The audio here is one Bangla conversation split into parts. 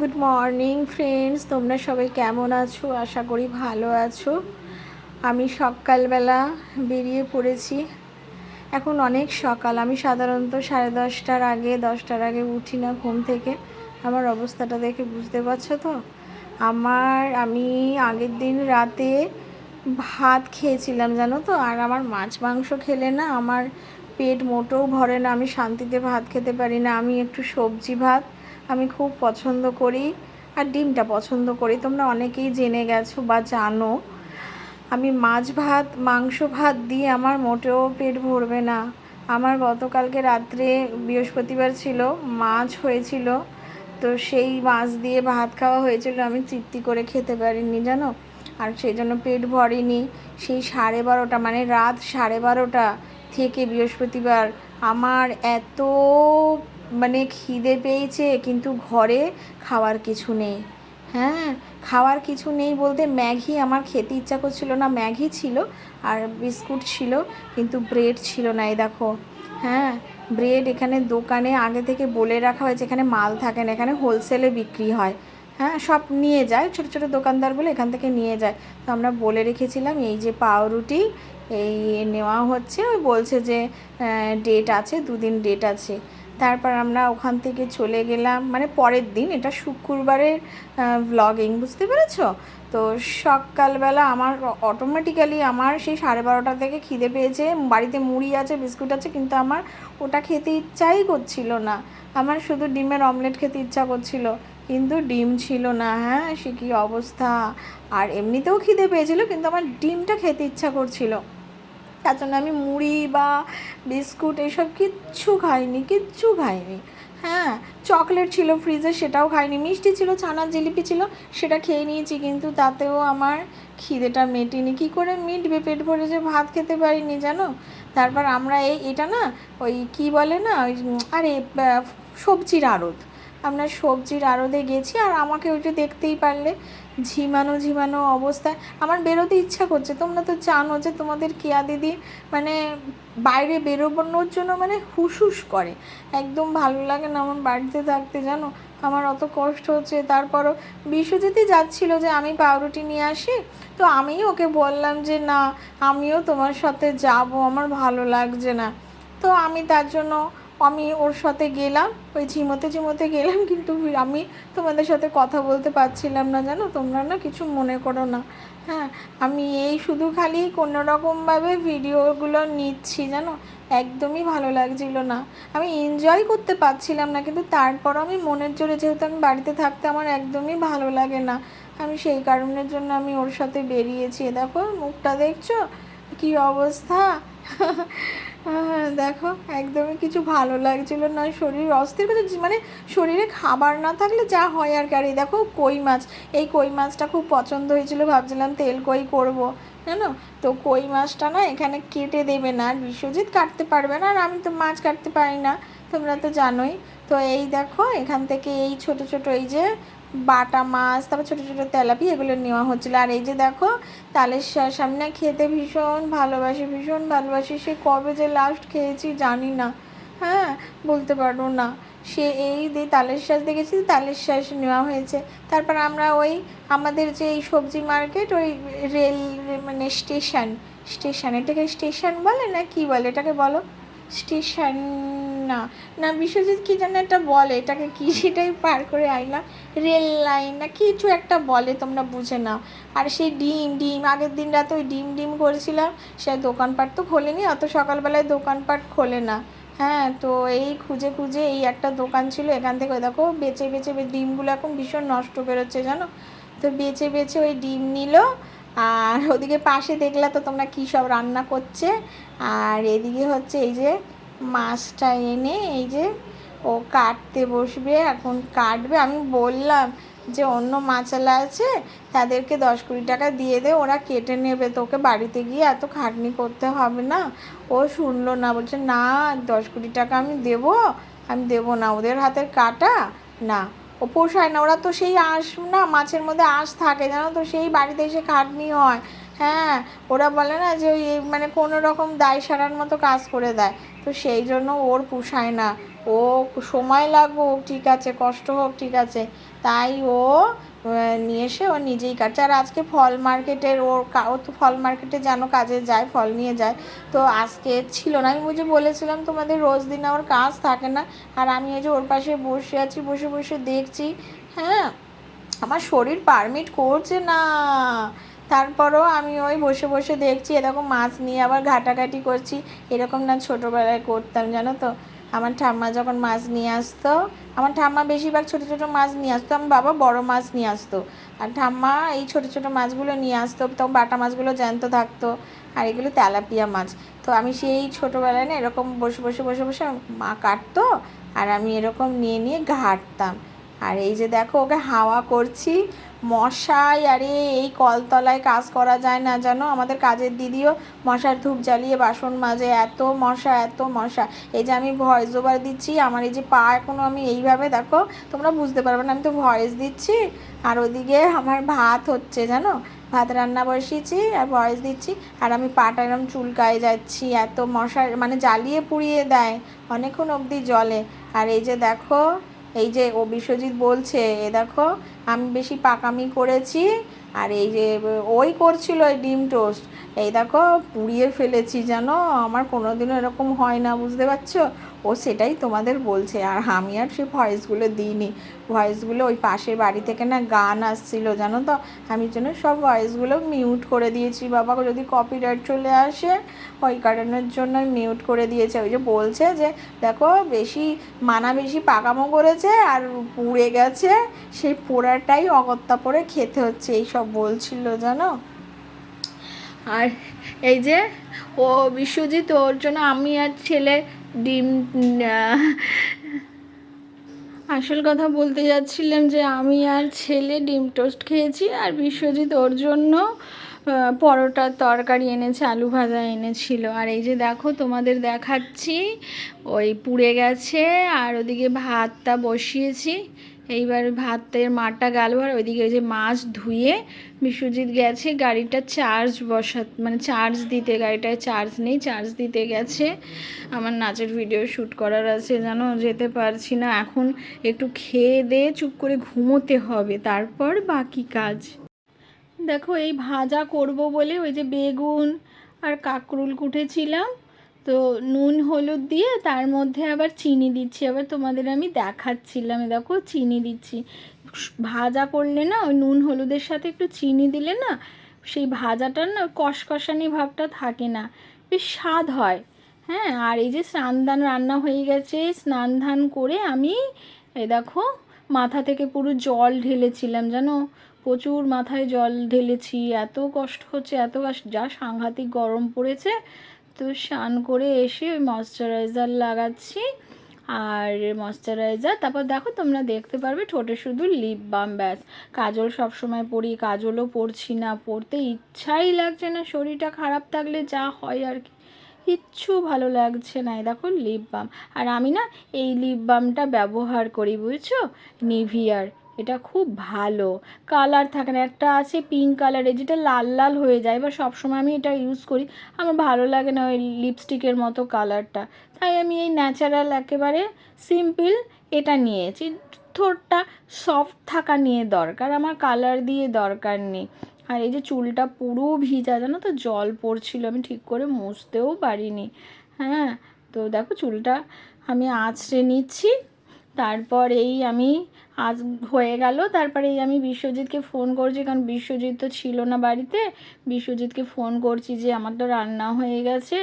গুড মর্নিং ফ্রেন্ডস তোমরা সবাই কেমন আছো? আশা করি ভালো আছো। আমি সকালবেলা বেরিয়ে পড়েছি। এখন অনেক সকাল। আমি সাধারণত সাড়ে দশটার আগে দশটার আগে উঠি না ঘুম থেকে। আমার অবস্থাটা দেখে বুঝতে পারছ তো? আমার, আমি আগের দিন রাতে ভাত খেয়েছিলাম, জানো তো? আর আমার মাছ মাংস খেলে না আমার পেট মোটেও ভরে না। আমি শান্তিতে ভাত খেতে পারি না। আমি একটু সবজি ভাত আমি খুব পছন্দ করি আর ডিমটা পছন্দ করি। তোমরা অনেকেই জেনে গেছো বা জানো, আমি মাছ ভাত, মাংস ভাত দিয়ে আমার মোটেও পেট ভরবে না। আমার গতকালকে রাত্রে বৃহস্পতিবার ছিল, মাছ হয়েছিল, তো সেই মাছ দিয়ে ভাত খাওয়া হয়েছিল, আমি তৃপ্তি করে খেতে পারিনি, জানো? আর সেই জন্য পেট ভরেনি। সেই সাড়ে বারোটা মানে রাত সাড়ে বারোটা থেকে বৃহস্পতিবার আমার এত মানে খিদে পেয়েছে, কিন্তু ঘরে খাওয়ার কিছু নেই। হ্যাঁ খাওয়ার কিছু নেই বলতে ম্যাগি আমার খেতে ইচ্ছা করছিল না। ম্যাগি ছিল আর বিস্কুট ছিল, কিন্তু ব্রেড ছিল না এই দেখো। হ্যাঁ ব্রেড এখানে দোকানে আগে থেকে বলে রাখা হয়েছে, এখানে মাল থাকে না, এখানে হোলসেলে বিক্রি হয়। হ্যাঁ সব নিয়ে যায়, ছোটো ছোটো দোকানদারগুলো এখান থেকে নিয়ে যায়। তো আমরা বলে রেখেছিলাম, এই যে পাউরুটি, এই নেওয়া হচ্ছে, ওই বলছে যে ডেট আছে, দুদিন ডেট আছে। তারপর আমরা ওখান থেকে চলে গেলাম। মানে পরের দিন, এটা শুক্রবারের ভ্লগিং বুঝতে পেরেছ? তো সকালবেলা আমার অটোমেটিক্যালি আমার সেই সাড়ে বারোটা থেকে খিদে পেয়েছে, বাড়িতে মুড়ি আছে, বিস্কুট আছে, কিন্তু আমার ওটা খেতে ইচ্ছাই করছিল না। আমার শুধু ডিমের অমলেট খেতে ইচ্ছা করছিল, কিন্তু ডিম ছিল না হ্যাঁ সে কী অবস্থা? আর এমনিতেও খিদে পেয়েছিল, কিন্তু আমার ডিমটা খেতে ইচ্ছা করছিল। তার জন্য আমি মুড়ি বা বিস্কুট এসব কিচ্ছু খাইনি কিচ্ছু খাইনি। হ্যাঁ চকলেট ছিল ফ্রিজে, সেটাও খাইনি, মিষ্টি ছিল, ছানার জিলিপি ছিল, সেটা খেয়ে নিয়েছি, কিন্তু তাতেও আমার খিদেটা মেটেনি। কী করে মিটবে? পেট ভরে যে ভাত খেতে পারিনি, জানো? তারপর আমরা এই, এটা না, ওই কি বলে না, ওই আরে সবজির আড়ত। আমরা সবজির আড়তে গেছি, আর আমাকে ওইটা দেখতেই পারলে ঝিমানো ঝিমানো অবস্থায় আমার বেরোতে ইচ্ছা করছে। তোমরা তো জানো যে তোমাদের কেয়া দিদি মানে বাইরে বেরোনোর জন্য মানে হুস হুস করে। একদম ভালো লাগে না আমার বাড়িতে থাকতে, জানো? আমার অত কষ্ট হচ্ছে। তারপরও বিশ্বজিৎই যাচ্ছিল যে আমি পাউরুটি নিয়ে আসি। তো আমি ওকে বললাম যে, না, আমিও তোমার সাথে যাব। আমার ভালো লাগছে না। তো আমি তার জন্য আমি ওর সাথে গেলাম, ওই ঝিমোতে ঝিমোতে গেলাম, কিন্তু আমি তোমাদের সাথে কথা বলতে পারছিলাম না জানো? তোমরা না কিছু মনে করো না। হ্যাঁ আমি এই শুধু খালি কোনো রকমভাবে ভিডিওগুলো নিচ্ছি জানো? একদমই ভালো লাগছিল না। আমি এনজয় করতে পারছিলাম না, কিন্তু তারপর আমি মনের জোরে যেহেতু আমি বাড়িতে থাকতে আমার একদমই ভালো লাগে না। আমি সেই কারণের জন্য আমি ওর সাথে বেরিয়েছি। দেখো, মুখটা দেখছ? কী অবস্থা? দেখো, একদমই কিছু ভালো লাগছিল না। শরীর অস্থির কিছু মানে শরীরে খাবার না থাকলে যা হয় আর কি। দেখো, কই মাছ, এই কই মাছটা খুব পছন্দ হয়েছিল, ভাবছিলাম তেল কই করব, জানো? তো কই মাছটা না এখানে কেটে দেবে না, আর বিশ্বজিৎ কাটতে পারবে না, আর আমি তো মাছ কাটতে পারি না, তোমরা তো জানোই। তো এই দেখো, এখান থেকে এই ছোট ছোট এই যে বাটা মাছ, তারপর ছোটো ছোটো তেলাপি, এগুলো নেওয়া হচ্ছিল। আর এই যে দেখো, তালের সামনে খেতে ভীষণ ভালোবাসি ভীষণ ভালোবাসি। সে কবে যে লাস্ট খেয়েছি জানি না। হ্যাঁ বলতে পারব না। সে এই দিয়ে তালের শ্বাস দেখেছি, তালের শ্বাস নেওয়া হয়েছে। তারপর আমরা ওই আমাদের যে এই সবজি মার্কেট ওই রেল মানে স্টেশন স্টেশন এটাকে স্টেশন বলে না কি বলে? এটাকে বলো? স্টেশন না। না, বিশ্বজিৎ কী যেন একটা বলে, এটাকে কি সেটাই পার করে আইলাম। রেল লাইন না, কিছু একটা বলে, তোমরা বুঝে নাও। আর সেই ডিম ডিম, আগের দিন রাতে ওই ডিম ডিম করেছিলাম, সে দোকানপাট তো খোলেনি, অত সকালবেলায় দোকানপাট খোলে না। হ্যাঁ তো এই খুঁজে খুঁজে এই একটা দোকান ছিল, এখান থেকে দেখো বেচে বেচে ডিমগুলো এখন ভীষণ নষ্ট বেরোচ্ছে, জানো? তো বেচে বেচে ওই ডিম নিল, আর ওদিকে পাশে দেখলে তো তোমরা কী সব রান্না করছে, আর এদিকে হচ্ছে এই যে মাছটা এনে এই যে ও কাটতে বসবে, এখন কাটবে। আমি বললাম যে অন্য মাছালা আছে, তাদেরকে দশ কুড়ি টাকা দিয়ে দে, ওরা কেটে নেবে। তোকে বাড়িতে গিয়ে এত খাটনি করতে হবে না। ও শুনলো না, বলছে, না, দশ কুড়ি টাকা আমি দেবো আমি দেবো না। ওদের হাতের কাটা? না। ও পোষায় না, ওরা তো সেই আঁশ না, মাছের মধ্যে আঁশ থাকে, জানো তো? সেই বাড়িতে এসে খাটনি হয়। হ্যাঁ ওরা বলে না যে ওই মানে কোনো রকম দায় সারার মতো কাজ করে দেয়। তো সেই জন্য ওর পোষায় না। ও সময় লাগুক, ঠিক আছে, কষ্ট হোক, ঠিক আছে। তাই ও নিয়ে এসে ও নিজেই কাটছে। আর আজকে ফল মার্কেটের ওর ও তো ফল মার্কেটে যেন কাজে যায়, ফল নিয়ে যায়। তো আজকে ছিল না। আমি বুঝে বলেছিলাম তোমাদের রোজ দিন আমার কাজ থাকে না। আর আমি এই যে ওর পাশে বসে আছি, বসে বসে দেখছি। হ্যাঁ আমার শরীর পারমিট করছে না। তারপরও আমি ওই বসে বসে দেখছি এরকম মাছ নিয়ে আবার ঘাটাঘাটি করছি। এরকম না ছোটোবেলায় করতাম, জানো তো? আমার ঠাম্মা যখন মাছ নিয়ে আসতো, আমার ঠাম্মা বেশিরভাগ ছোটো ছোটো মাছ নিয়ে আসতো, আমার বাবা বড় মাছ নিয়ে আসতো। আর ঠাম্মা এই ছোটো ছোটো মাছগুলো নিয়ে আসতো, তখন বাটা মাছগুলো জ্যান্ত থাকতো, আর এগুলো তেলাপিয়া মাছ। তো আমি সেই ছোটোবেলায় না এরকম বসে বসে বসে বসে মা কাটতো, আর আমি এরকম নিয়ে নিয়ে ঘাটতাম। আর এই যে দেখো ওকে হাওয়া করছি মশাই, আরে এই কলতলায় কাজ করা যায় না, জানো? আমাদের কাজের দিদিও মশার ধূপ জ্বালিয়ে বাসন মাজে। এত মশা এত মশা। এই যে আমি ভয়েস ওভার দিচ্ছি, আমার এই যে পা এখনও আমি এইভাবে, দেখো, তোমরা বুঝতে পারবে না, আমি তো ভয়েস দিচ্ছি। আর ওদিকে আমার ভাত হচ্ছে, জানো? ভাত রান্না বসিয়েছি, আর ভয়েস দিচ্ছি। আর আমি পাটা এরম চুলকায় যাচ্ছি, এত মশার মানে জ্বালিয়ে পুড়িয়ে দেয়, অনেকক্ষণ অবধি জলে আর এই যে দেখো এই যে ও বিশ্বজিৎ বলছে, এ দেখো, আমি বেশি পাকামি করেছি, আর এই যে ওই করছিল ওই ডিম টোস্ট। এই দেখো, পুড়িয়ে ফেলেছি যেন আমার কোনোদিনও এরকম হয় না, বুঝতে পারছ? ও সেটাই তোমাদের বলছে। আর আমি আর সে ভয়েসগুলো দিইনি। ভয়েসগুলো ওই পাশের বাড়ি থেকে না গান আসছিল, জানো তো? আমি জন্য সব ভয়েসগুলো মিউট করে দিয়েছি। বাবা যদি কপিরাইট চলে আসে, ওই কারণের জন্য মিউট করে দিয়েছে। ওই যে বলছে যে, দেখো, বেশি মানা বেশি পাকামো করেছে আর পুড়ে গেছে। সেই পোড়াটাই অগত্যা পরে খেতে হচ্ছে এই সব বলছিল, জানো? আর এই যে, ও বিশ্বজিৎ, ওর জন্য আমি আর ছেলে ডিম আসল কথা বলতে যাচ্ছিলাম যে আমি আর ছেলে ডিম টোস্ট খেয়েছি আর বিশ্বজিৎ ওর জন্য পরোটার তরকারি এনেছে, আলু ভাজা এনেছিল। আর এই যে দেখো তোমাদের দেখাচ্ছি, ওই পুড়ে গেছে আর ওদিকে ভাতটা বসিয়েছি। এইবার ভাতের মাঠটা গেল, আর ওইদিকে ওই যে মাছ ধুয়ে বিশ্বজিৎ গেছে, গাড়িটা চার্জ বসা মানে চার্জ দিতে, গাড়িটায় চার্জ নেই চার্জ দিতে গেছে। আমার নাচের ভিডিও শ্যুট করার আছে যেন যেতে পারছি না, এখন একটু খেয়ে দিয়ে চুপ করে ঘুমোতে হবে, তারপর বাকি কাজ। দেখো, এই ভাজা করব বলে ওই যে বেগুন আর কাকরুল কুটেছিলাম তো নুন, হলুদ দিয়ে তার মধ্যে আবার চিনি দিচ্ছি। আবার তোমাদের আমি দেখাচ্ছিলাম দেখো চিনি দিচ্ছি। ভাজা করলে না ওই নুন, হলুদের সাথে একটু চিনি দিলে না সেই ভাজাটার না কষকষানি ভাবটা থাকে না। বেশ স্বাদ হয়। হ্যাঁ আর এই যে স্নান দান রান্না হয়ে গেছে, স্নান ধান করে আমি, এই দেখো মাথা থেকে পুরো জল ঢেলেছিলাম, জানো? প্রচুর মাথায় জল ঢেলেছি, এত কষ্ট হচ্ছে, এত যা সাংঘাতিক গরম পড়েছে তো স্নান করে এসে ওই ময়শ্চারাইজার লাগাচ্ছি। আর ময়শ্চারাইজার তারপর দেখো তোমরা দেখতে পারবে ঠোঁটে শুধু লিপ বাম ব্যাস। কাজল সবসময় পরি, কাজলও পরছি না, পরতে ইচ্ছাই লাগছে না, শরীরটা খারাপ থাকলে যা হয় আর কি। কিচ্ছু ভালো লাগছে না, এই দেখো লিপ বাম আর আমি না এই লিপ বামটা ব্যবহার করি, বুঝছ? নিভিয়ার। এটা খুব ভালো। কালার থাকে না, একটা আছে পিঙ্ক কালারের যেটা লাল লাল হয়ে যায়, বা সবসময় আমি এটা ইউজ করি। আমার ভালো লাগে না ওই লিপস্টিকের মতো কালারটা তাই আমি এই ন্যাচারাল একেবারে সিম্পল এটা নিয়েছি। ঠোঁটটা সফট থাকা নিয়ে দরকার, আমার কালার দিয়ে দরকার নেই। আর এই যে চুলটা পুরো ভিজা, জানো তো, জল পড়ছিল, আমি ঠিক করে মুছতেও পারিনি। হ্যাঁ তো দেখো চুলটা আমি আঁচড়ে নিচ্ছি। তারপর এই আমি আজ হয়ে গেল। তারপরে এই আমি বিশ্বজিৎকে ফোন করছি, কারণ বিশ্বজিৎ তো ছিল না বাড়িতে। বিশ্বজিৎকে ফোন করছি যে, আমার তো রান্না হয়ে গেছে।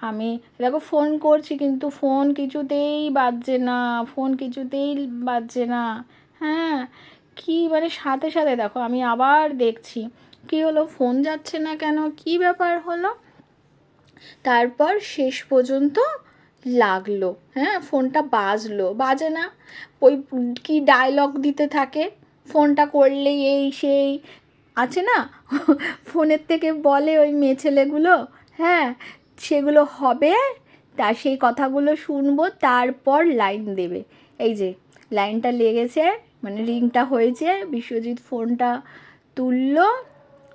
আমি, দেখো ফোন করছি, কিন্তু ফোন কিছুতেই বাজছে না ফোন কিছুতেই বাজছে না। হ্যাঁ কি মানে সাথে সাথে দেখো, আমি আবার দেখছি। কি হলো? ফোন যাচ্ছে না কেন? কি ব্যাপার হলো? তারপর শেষ পর্যন্ত লাগল। হ্যাঁ ফোনটা বাজলো। বাজে না? ওই কি ডায়লগ দিতে থাকে? ফোনটা করলে এই সেই। আছে না? ফোনের থেকে বলে ওই মেয়ে ছেলেগুলো? হ্যাঁ সেগুলো হবে, তা সেই কথাগুলো শুনব, তারপর লাইন দেবে। এই যে লাইনটা লেগেছে মানে রিংটা হয়েছে, বিশ্বজিৎ ফোনটা তুললো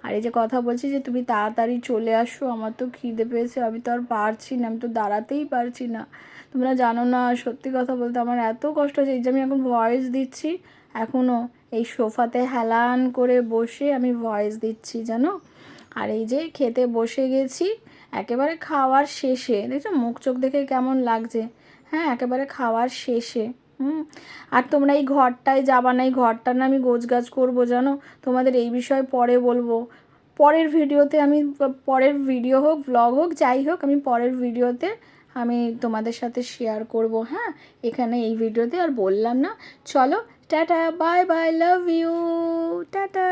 আর এই যে কথা বলছি যে তুমি তাড়াতাড়ি চলে আসো, আমার তো খিদে পেয়েছে, আমি তো আর পারছি না, আমি তো দাঁড়াতেই পারছি না। তোমরা জানো না, সত্যি কথা বলতে আমার এত কষ্ট হচ্ছে এই যে আমি এখন ভয়েস দিচ্ছি এখনও এই সোফাতে হেলান করে বসে আমি ভয়েস দিচ্ছি, জানো? আর এই যে খেতে বসে গেছি, একেবারে খাওয়ার শেষে, দেখছ মুখ চোখ দেখে কেমন লাগছে? হ্যাঁ একেবারে খাওয়ার শেষে। হুম, আর তোমরা এই ঘরটায় যাবা না, এই ঘরটা না আমি গোছগাছ করব, জানো? তোমাদের এই বিষয়ে পরে বলব। পরের ভিডিওতে আমি, পরের ভিডিও হোক ব্লগ হোক, যাই হোক, আমি পরের ভিডিওতে আমি তোমাদের সাথে শেয়ার করব হ্যাঁ? এখানে এই ভিডিওতে আর বললাম না। চলো, tata bye bye love you tata!